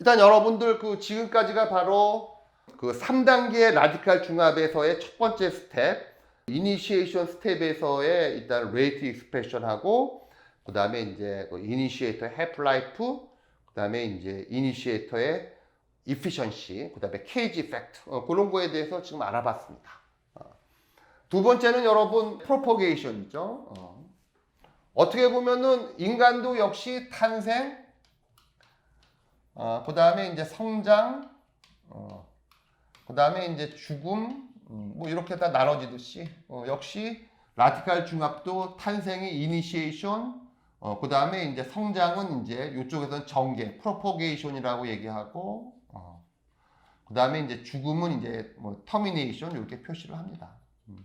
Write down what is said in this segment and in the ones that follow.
일단 여러분들 그 지금까지가 바로 그 3단계 라디칼 중합에서의 첫 번째 스텝, 이니시에이션 스텝에서의 일단 레이트 익스프레션하고 그 다음에 이제 그 이니시에이터 해프 라이프, 그 다음에 이제 이니시에이터의 efficiency, 그 다음에 케이지 이펙트 어, 그런 거에 대해서 지금 알아봤습니다. 어. 두 번째는 여러분 프로포게이션이죠. 어. 어떻게 보면은 인간도 역시 탄생, 어, 그 다음에 이제 성장, 어, 그 다음에 이제 죽음, 음, 뭐 이렇게 다 나눠지듯이 어, 역시 라디칼 중합도 탄생의 이니시에이션, 어, 그 다음에 이제 성장은 이제 이쪽에서는 전개, 프로포게이션이라고 얘기하고, 어, 그 다음에 이제 죽음은 이제 뭐 터미네이션 이렇게 표시를 합니다. 음.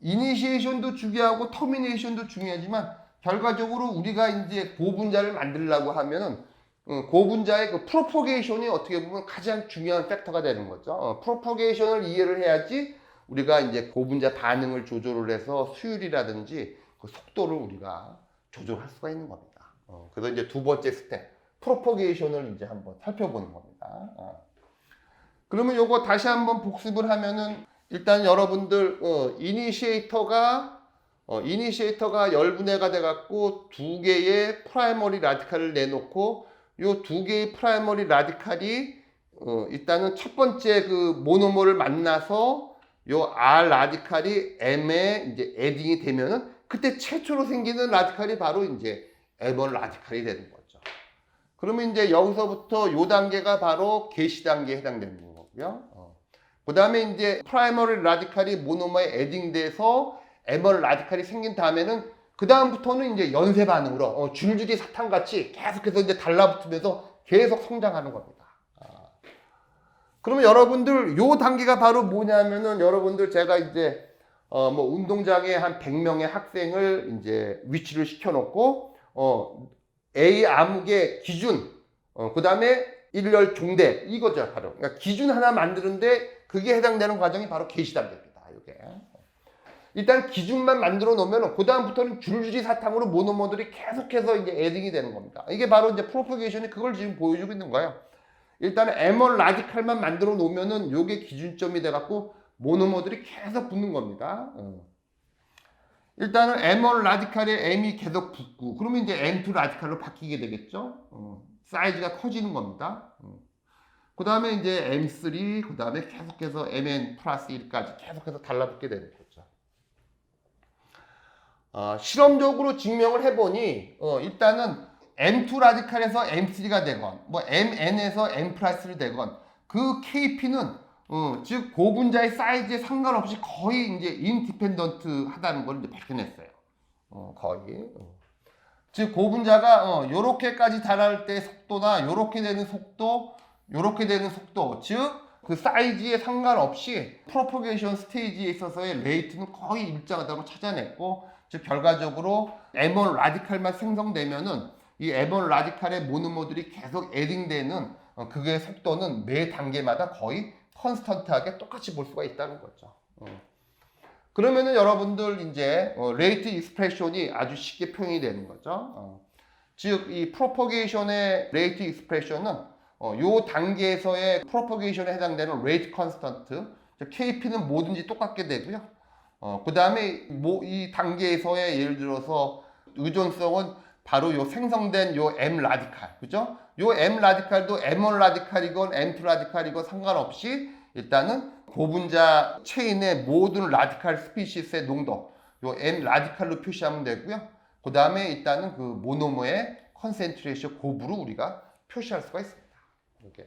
이니시에이션도 중요하고 터미네이션도 중요하지만 결과적으로 우리가 이제 고분자를 만들려고 하면은 어, 고분자의 그 프로포게이션이 어떻게 보면 가장 중요한 팩터가 되는 거죠. 어, 프로포게이션을 이해를 해야지 우리가 이제 고분자 반응을 조절을 해서 수율이라든지 그 속도를 우리가 조절할 수가 있는 겁니다. 어, 그래서 이제 두 번째 스텝 프로포게이션을 이제 한번 살펴보는 겁니다. 어. 그러면 요거 다시 한번 복습을 하면은 일단 여러분들 어, 이니시에이터가 어, 이니시에이터가 열분해가 돼갖고 두 개의 프라이머리 라디칼을 내놓고 요 두 개의 프라이머리 라디칼이 어, 일단은 첫 번째 그 모노머를 만나서 요 R 라디칼이 M에 이제 에딩이 되면은 그때 최초로 생기는 라디칼이 바로 이제 M1 라디칼이 되는 거죠. 그러면 이제 여기서부터 요 단계가 바로 개시 단계에 해당되는 거고요. 어. 그 다음에 이제 프라이머리 라디칼이 모노머에 에딩돼서 M1 라디칼이 생긴 다음에는 그 다음부터는 이제 연쇄 반응으로 어, 줄줄이 사탕같이 계속해서 이제 달라붙으면서 계속 성장하는 겁니다. 아. 그러면 여러분들 요 단계가 바로 뭐냐면은 여러분들 제가 이제 어 뭐 운동장에 한 100명의 학생을 이제 위치를 시켜놓고 어 A 암흑의 기준 어 그 다음에 일렬 종대 이거죠 바로 그러니까 기준 하나 만드는데 그게 해당되는 과정이 바로 개시 단계입니다. 이게 일단 기준만 만들어 놓으면 그 다음부터는 줄줄이 사탕으로 모노머들이 계속해서 이제 에딩이 되는 겁니다. 이게 바로 이제 프로포게이션이 그걸 지금 보여주고 있는 거예요. 일단 M1 라디칼만 만들어 놓으면은 요게 기준점이 돼갖고 모노머들이 계속 붙는 겁니다. 어. 일단은 M1 라디칼에 M이 계속 붙고 그러면 이제 M2 라디칼로 바뀌게 되겠죠. 어. 사이즈가 커지는 겁니다. 어. 그 다음에 이제 M3, 그 다음에 계속해서 MN 플러스 1까지 계속해서 달라붙게 되는 거죠. 어, 실험적으로 증명을 해보니 어, 일단은 M2 라디칼에서 M3가 되건 뭐 MN에서 M 플러스를 되건 그 KP는 어, 즉 고분자의 사이즈에 상관없이 거의 이제 인디펜던트 하다는 걸 이제 밝혀냈어요. 어, 거의. 어. 즉 고분자가 어, 요렇게까지 달할 때 속도나 요렇게 되는 속도, 요렇게 되는 속도, 즉 그 사이즈에 상관없이 프로포게이션 스테이지에 있어서의 레이트는 거의 일정하다고 찾아냈고 즉 결과적으로 M1 라디칼만 생성되면은 이 M1 라디칼의 모노머들이 계속 에딩되는 어, 그게 속도는 매 단계마다 거의 컨스턴트하게 똑같이 볼 수가 있다는 거죠. 어. 그러면은 여러분들 이제 어, 레이트 익스프레션이 아주 쉽게 표현이 되는 거죠. 어. 즉 이 프로포게이션의 레이트 익스프레션은 어, 요 단계에서의 프로포게이션에 해당되는 레이트 컨스턴트 KP는 뭐든지 똑같게 되고요. 어, 그 다음에 뭐 이 단계에서의 예를 들어서 의존성은 바로 요 생성된 요 M 라디칼, 그죠? 요 M 라디칼도 M1 라디칼이건 M2 라디칼이건 상관없이 일단은 고분자 체인의 모든 라디칼 스피시스의 농도, 요 M 라디칼로 표시하면 되고요. 그 다음에 일단은 그 모노머의 컨센트레이션 곱으로 우리가 표시할 수가 있습니다. 이렇게.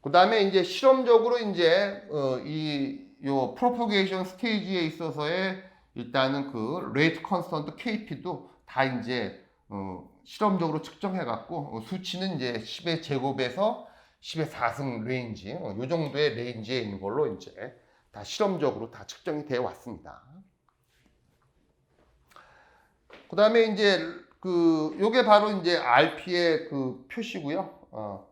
그 다음에 이제 실험적으로 이제 어, 이 요 프로포게이션 스테이지에 있어서의 일단은 그 레이트 컨스턴트 KP도 다 이제 어, 실험적으로 측정해 갖고 어, 수치는 이제 10의 제곱에서 10의 4승 레인지 어, 요 정도의 레인지에 있는 걸로 이제 다 실험적으로 다 측정이 되어 왔습니다. 그 다음에 이제 그 요게 바로 이제 RP의 그 표시고요. 어.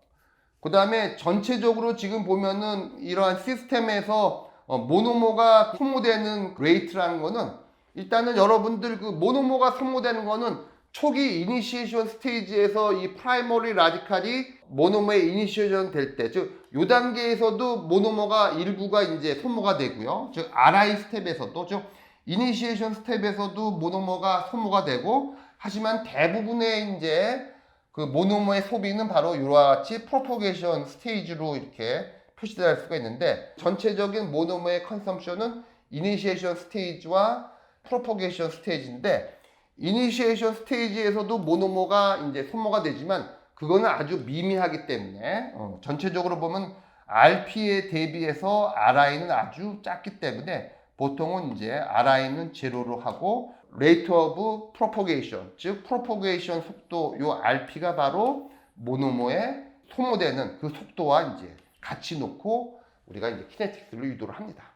그 다음에 전체적으로 지금 보면은 이러한 시스템에서 어, 모노모가 소모되는 레이트라는 거는 일단은 여러분들 그 모노모가 소모되는 거는 초기 이니시에이션 스테이지에서 이 프라이머리 라디칼이 모노머에 이니시에이션 될 때, 즉, 요 단계에서도 모노머가 일부가 이제 소모가 되고요. 즉, RI 스텝에서도, 즉, 이니시에이션 스텝에서도 모노머가 소모가 되고, 하지만 대부분의 이제 그 모노머의 소비는 바로 이와 같이 프로포게이션 스테이지로 이렇게 표시될 수가 있는데, 전체적인 모노머의 컨섬션은 이니시에이션 스테이지와 프로포게이션 스테이지인데, 이니시에이션 스테이지에서도 모노모가 이제 소모가 되지만 그거는 아주 미미하기 때문에 어, 전체적으로 보면 RP에 대비해서 RI는 아주 작기 때문에 보통은 이제 RI는 제로로 하고 rate of propagation 즉 propagation 속도 요 RP가 바로 모노모에 소모되는 그 속도와 이제 같이 놓고 우리가 이제 키네틱스를 유도를 합니다.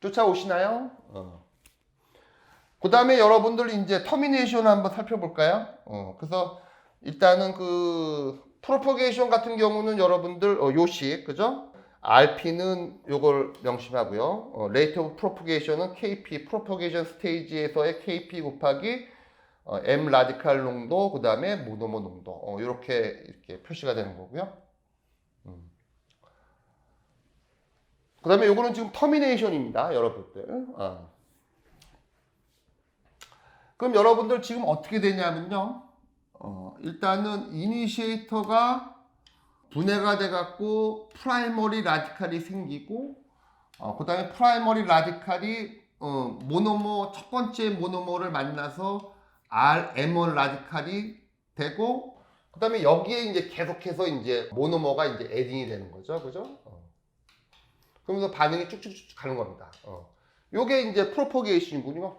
쫓아오시나요? 어. 그 다음에 여러분들 이제 터미네이션 한번 살펴볼까요? 어, 그래서 일단은 그 프로포게이션 같은 경우는 여러분들 어, 요식 그죠? RP는 요걸 명심하고요. 어, rate of propagation은 KP 프로포게이션 스테이지에서의 KP 곱하기 어, M 라디칼 농도 그 다음에 모노모 농도 어, 이렇게 이렇게 표시가 되는 거고요. 음. 그 다음에 요거는 지금 터미네이션입니다, 여러분들. 어. 그럼 여러분들 지금 어떻게 되냐면요. 어, 일단은 이니시에이터가 분해가 돼갖고 프라이머리 라디칼이 생기고, 어, 그 다음에 프라이머리 라디칼이 어, 모노모 첫 번째 모노모를 만나서 RM1 라디칼이 되고, 그 다음에 여기에 이제 계속해서 이제 모노모가 이제 에딩이 되는 거죠, 그죠? 어. 그러면서 반응이 쭉쭉쭉 가는 겁니다. 어. 요게 이제 프로포게이션이군요.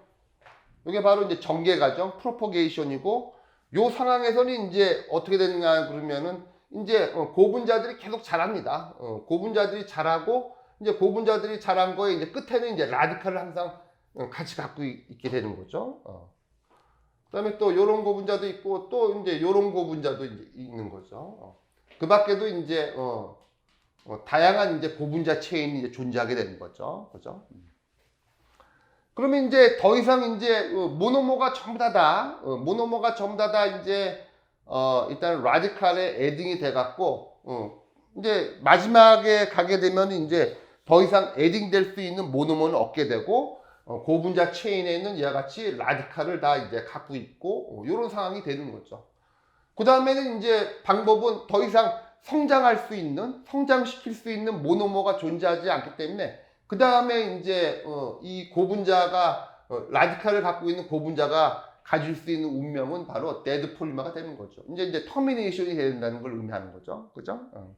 이게 바로 이제 전개 과정, 프로포게이션이고 요 상황에서는 이제 어떻게 되느냐 그러면은 이제 어, 고분자들이 계속 자랍니다. 어, 고분자들이 자라고 이제 고분자들이 자란 거에 이제 끝에는 이제 라디칼을 항상 어, 같이 갖고 있- 있게 되는 거죠. 어. 그다음에 또 요런 고분자도 있고 또 이제 요런 고분자도 이제 있는 거죠. 어. 그 밖에도 이제 어, 어, 다양한 이제 고분자 체인이 이제 존재하게 되는 거죠. 그죠? 그러면 이제 더 이상 이제 어, 모노모가 전부 다다 어, 모노모가 전부 다다 이제 어 일단 라디칼에 에딩이 돼 갖고 어 이제 마지막에 가게 되면 이제 더 이상 에딩 될 수 있는 모노모는 없게 되고 어, 고분자 체인에 있는 이와 같이 라디칼을 다 이제 갖고 있고 어, 이런 상황이 되는 거죠. 그 다음에는 이제 방법은 더 이상 성장할 수 있는 성장시킬 수 있는 모노모가 존재하지 않기 때문에 그 다음에 이제 어, 이 고분자가 어, 라디칼을 갖고 있는 고분자가 가질 수 있는 운명은 바로 데드 폴리머가 되는 거죠. 이제 이제 터미네이션이 된다는 걸 의미하는 거죠. 그죠? 어.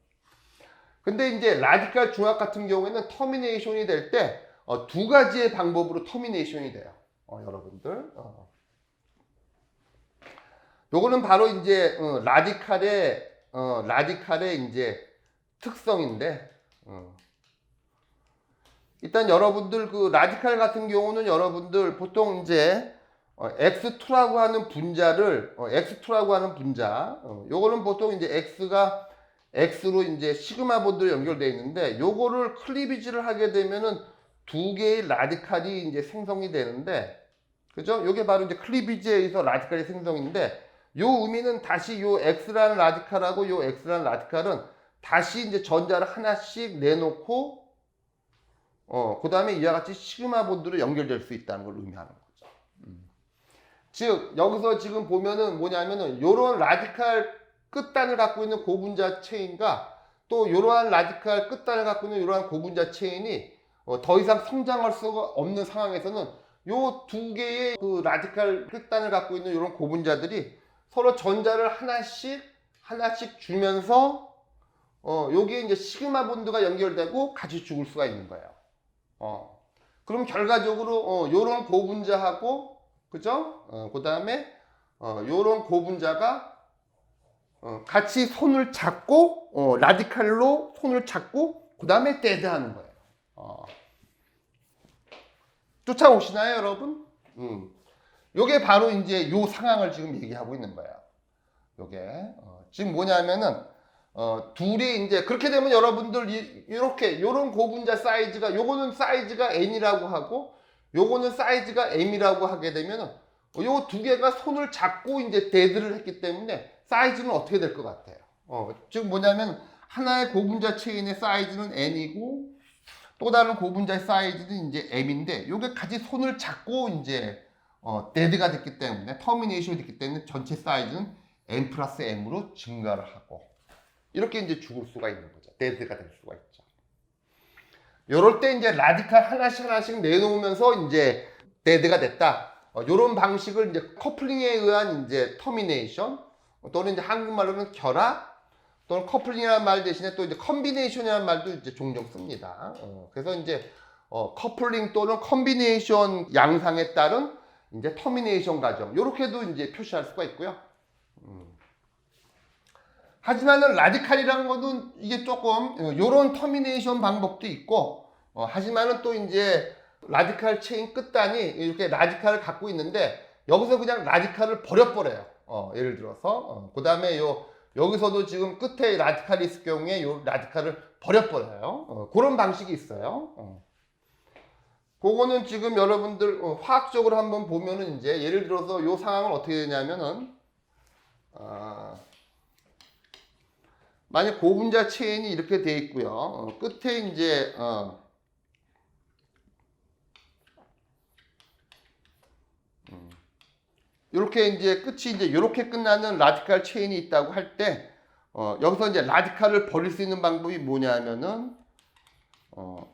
근데 이제 라디칼 중합 같은 경우에는 터미네이션이 될때 어, 두 가지의 방법으로 터미네이션이 돼요. 어, 여러분들. 어. 요거는 바로 이제 어, 라디칼의 어, 라디칼의 이제 특성인데 어. 일단 여러분들 그 라디칼 같은 경우는 여러분들 보통 이제 어, X2라고 하는 분자를 어, X2라고 하는 분자 어, 요거는 보통 이제 X가 X로 이제 시그마 본드로 연결되어 있는데 요거를 클리비지를 하게 되면은 두 개의 라디칼이 이제 생성이 되는데 그죠? 요게 바로 이제 클리비지에 의해서 라디칼이 생성인데 요 의미는 다시 요 X라는 라디칼하고 요 X라는 라디칼은 다시 이제 전자를 하나씩 내놓고 어, 그 다음에 이와 같이 시그마 본드로 연결될 수 있다는 걸 의미하는 거죠. 음. 즉, 여기서 지금 보면은 뭐냐면은, 요런 라디칼 끝단을 갖고 있는 고분자 체인과 또 이러한 라디칼 끝단을 갖고 있는 이러한 고분자 체인이 어, 더 이상 성장할 수가 없는 상황에서는 요 두 개의 그 라디칼 끝단을 갖고 있는 이런 고분자들이 서로 전자를 하나씩 하나씩 주면서 어, 여기에 이제 시그마 본드가 연결되고 같이 죽을 수가 있는 거예요. 어. 그럼 결과적으로 어, 요런 고분자하고 그죠? 어, 그다음에 어, 요런 고분자가 어, 같이 손을 잡고 어, 라디칼로 손을 잡고 그다음에 데드하는 거예요. 어. 쫓아오시나요, 여러분? 음. 요게 바로 이제 요 상황을 지금 얘기하고 있는 거예요. 요게 어, 지금 뭐냐면은 어, 둘이 이제 그렇게 되면 여러분들 이, 이렇게 요런 고분자 사이즈가 요거는 사이즈가 n이라고 하고 요거는 사이즈가 M이라고 하게 되면은 요 두 개가 손을 잡고 이제 데드를 했기 때문에 사이즈는 어떻게 될 것 같아요? 어, 즉 뭐냐면 하나의 고분자 체인의 사이즈는 N이고 또 다른 고분자의 사이즈는 이제 M인데 요게 같이 손을 잡고 이제 어, 데드가 됐기 때문에 터미네이션이 됐기 때문에 전체 사이즈는 N 플러스 M으로 증가를 하고 이렇게 이제 죽을 수가 있는 거죠. 데드가 될 수가 있죠. 요럴 때 이제 라디칼 하나씩 하나씩 내놓으면서 이제 데드가 됐다. 어, 요런 방식을 이제 커플링에 의한 이제 터미네이션 또는 이제 한국말로는 결합 또는 커플링이라는 말 대신에 또 이제 컨비네이션이라는 말도 이제 종종 씁니다. 어, 그래서 이제 어, 커플링 또는 컨비네이션 양상에 따른 이제 터미네이션 과정 요렇게도 이제 표시할 수가 있고요. 음. 하지만은 라디칼이라는 것은 이게 조금 어, 요런 터미네이션 방법도 있고 어, 하지만은 또 이제 라디칼 체인 끝단이 이렇게 라디칼을 갖고 있는데 여기서 그냥 라디칼을 버려버려요. 어, 예를 들어서 어, 그 다음에 요 여기서도 지금 끝에 라디칼이 있을 경우에 요 라디칼을 버려버려요. 어, 그런 방식이 있어요. 어. 그거는 지금 여러분들 어, 화학적으로 한번 보면은 이제 예를 들어서 요 상황을 어떻게 되냐면은 아, 만약 고분자 체인이 이렇게 돼 있고요. 어, 끝에 이제 어, 이렇게 이제 끝이 이제 이렇게 끝나는 라디칼 체인이 있다고 할 때 어, 여기서 이제 라디칼을 버릴 수 있는 방법이 뭐냐면은 어,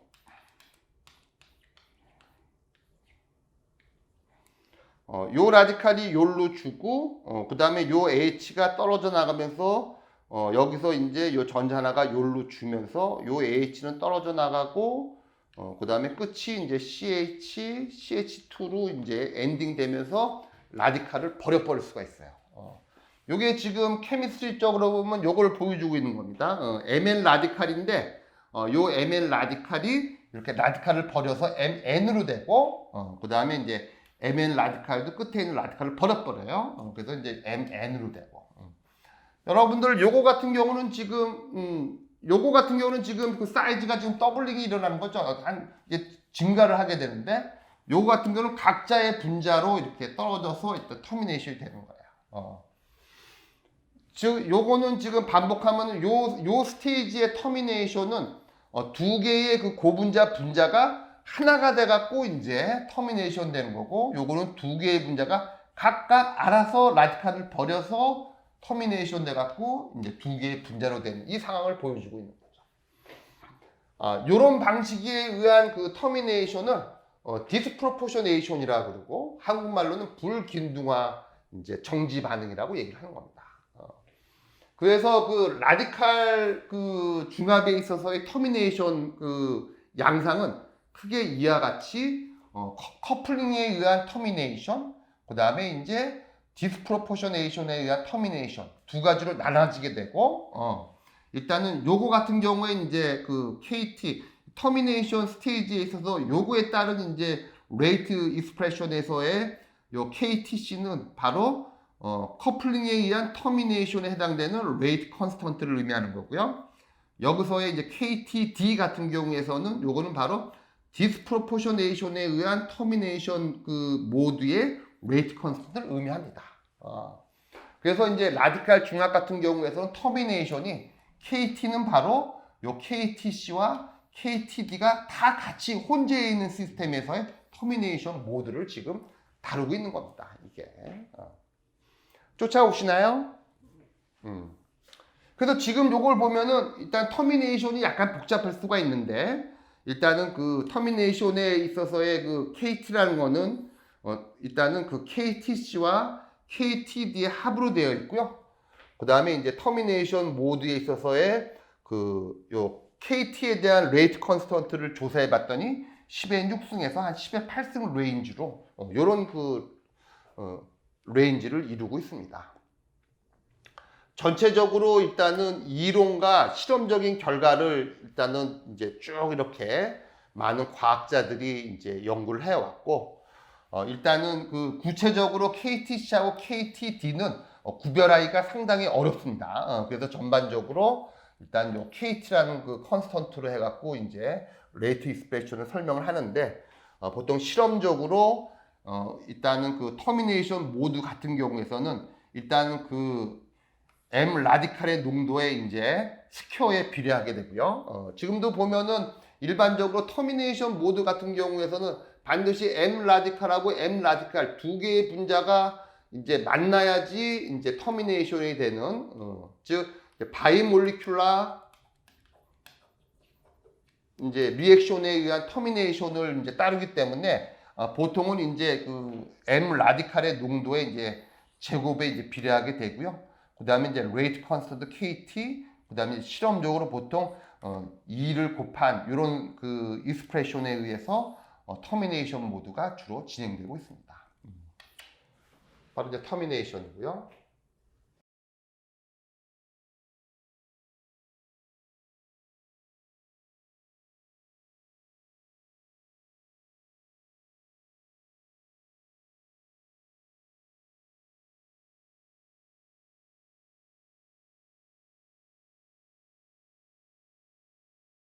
어, 요 라디칼이 요로 주고 어, 그 다음에 요 H가 떨어져 나가면서 어, 여기서 이제 요 전자 하나가 요로 주면서 요 H는 떨어져 나가고 어, 그 다음에 끝이 이제 CH, CH2로 이제 엔딩 되면서 라디칼을 버려버릴 수가 있어요. 어. 요게 지금 케미스트리적으로 보면 요걸 보여주고 있는 겁니다. 어, MN 라디칼인데 어, 요 MN 라디칼이 이렇게 라디칼을 버려서 MN으로 되고 어, 그 다음에 이제 MN 라디칼도 끝에 있는 라디칼을 버려버려요. 어, 그래서 이제 MN으로 되고 음. 여러분들 요거 같은 경우는 지금 음, 요거 같은 경우는 지금 그 사이즈가 지금 더블링이 일어나는 거죠. 한 증가를 하게 되는데 요거 같은 경우는 각자의 분자로 이렇게 떨어져서 일단 터미네이션이 되는 거예요. 어. 즉, 요거는 지금 반복하면 요, 요 스테이지의 터미네이션은 어, 두 개의 그 고분자 분자가 하나가 돼 갖고 이제 터미네이션 되는 거고, 요거는 두 개의 분자가 각각 알아서 라디칼을 버려서 터미네이션 돼 갖고 이제 두 개의 분자로 되는 이 상황을 보여주고 있는 거죠. 아, 요런 방식에 의한 그 터미네이션을 어, 디스프로포셔네이션이라 그러고 한국말로는 불균등화 이제 정지 반응이라고 얘기를 하는 겁니다. 어. 그래서 그 라디칼 그 중합에 있어서의 터미네이션 그 양상은 크게 이와 같이 어, 커, 커플링에 의한 터미네이션, 그 다음에 이제 디스프로포셔네이션에 의한 터미네이션 두 가지로 나눠지게 되고 어, 일단은 요거 같은 경우에 이제 그 KT 터미네이션 스테이지에 있어서 요거에 따른 이제 레이트 익스프레션에서의 요 KTC는 바로 어, 커플링에 의한 터미네이션에 해당되는 레이트 컨스턴트를 의미하는 거고요. 여기서의 이제 KTD 같은 경우에서는 요거는 바로 디스프로포셔네이션에 의한 터미네이션 그 모드의 레이트 컨스턴트를 의미합니다. 어. 그래서 이제 라디칼 중합 같은 경우에서는 터미네이션이 KT는 바로 요 KTC와 KTD가 다 같이 혼재해 있는 시스템에서의 터미네이션 모드를 지금 다루고 있는 겁니다. 이게 어. 쫓아오시나요? 음. 그래서 지금 요걸 보면은 일단 터미네이션이 약간 복잡할 수가 있는데 일단은 그 터미네이션에 있어서의 그 KT라는 거는 어 일단은 그 KTC와 KTD의 합으로 되어 있고요. 그 다음에 이제 터미네이션 모드에 있어서의 그요 KT에 대한 레이트 컨스턴트를 조사해 봤더니 10의 6승에서 한 10의 8승 레인지로 어, 이런 그 어, 레인지를 이루고 있습니다. 전체적으로 일단은 이론과 실험적인 결과를 일단은 이제 쭉 이렇게 많은 과학자들이 이제 연구를 해왔고 어, 일단은 그 구체적으로 KTC하고 KTD는 어, 구별하기가 상당히 어렵습니다. 어, 그래서 전반적으로 일단 요 KT라는 그 컨스턴트로 해갖고 이제 레이트 익스프레션을 설명을 하는데 어, 보통 실험적으로 어, 일단은 그 터미네이션 모드 같은 경우에서는 일단은 그 M 라디칼의 농도에 이제 스퀘어에 비례하게 되고요. 어, 지금도 보면은 일반적으로 터미네이션 모드 같은 경우에서는 반드시 M 라디칼하고 M 라디칼 두 개의 분자가 이제 만나야지 이제 터미네이션이 되는 어, 즉 바이몰리큘라 이제 리액션에 의한 터미네이션을 이제 따르기 때문에 어, 보통은 이제 그 M 라디칼의 농도에 이제 제곱에 이제 비례하게 되고요. 그다음에 이제 레이트 컨스턴트 KT 그다음에 실험적으로 보통 어, 2를 곱한 이런 그 익스프레션에 의해서 어, 터미네이션 모드가 주로 진행되고 있습니다. 음. 바로 이제 터미네이션이고요.